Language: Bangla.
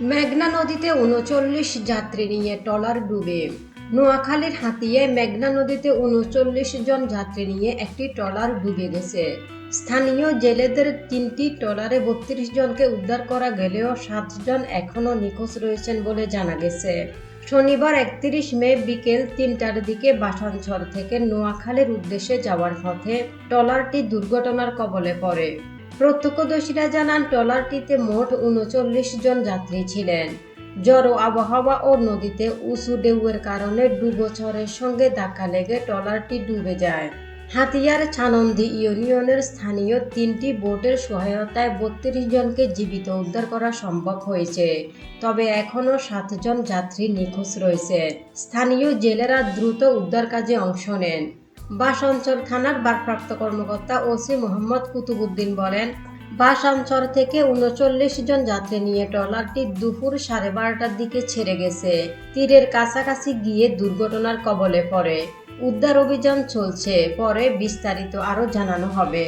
মেঘনা নদীতে উনচল্লিশ যাত্রী নিয়ে ট্রলার ডুবে। নোয়াখালীর হাতিয়ে মেঘনা নদীতে উনচল্লিশ জন যাত্রী নিয়ে একটি ট্রলার ডুবে গেছে। স্থানীয় জেলেদের তিনটি ট্রলারে বত্রিশ জনকে উদ্ধার করা গেলেও সাতজন এখনও নিখোঁজ রয়েছেন বলে জানা গেছে। শনিবার একত্রিশ মে বিকেল তিনটার দিকে বাসানছর থেকে নোয়াখালীর উদ্দেশ্যে যাওয়ার পথে ট্রলারটি দুর্ঘটনার কবলে পড়ে। প্রত্যক্ষদর্শীরা জানান, ট্রলারটিতে মোট উনচল্লিশ জন যাত্রী ছিলেন। জড়ো আবহাওয়া ও নদীতে উঁচু ঢেউয়ের কারণে ডুবোচরের সঙ্গে ধাক্কা লেগে ট্রলারটি ডুবে যায়। হাতিয়ার ছানন্দি ইউনিয়নের স্থানীয় তিনটি বোটের সহায়তায় বত্রিশ জনকে জীবিত উদ্ধার করা সম্ভব হয়েছে, তবে এখনও সাতজন যাত্রী নিখোঁজ রয়েছে। স্থানীয় জেলেরা দ্রুত উদ্ধার কাজে অংশ নেন। বাসাঞ্চল থানার ভারপ্রাপ্ত কর্মকর্তা ওসি মোহাম্মদ কুতুবুদ্দিন বলেন বাস অঞ্চল থেকে উনচল্লিশ জন যাত্রী নিয়ে ট্রলারটি দুপুর সাড়ে বারোটার দিকে ছেড়ে গেছে। তীরের কাছাকাছি গিয়ে দুর্ঘটনার কবলে পড়ে। উদ্ধার অভিযান চলছে, পরে বিস্তারিত আরও জানানো হবে।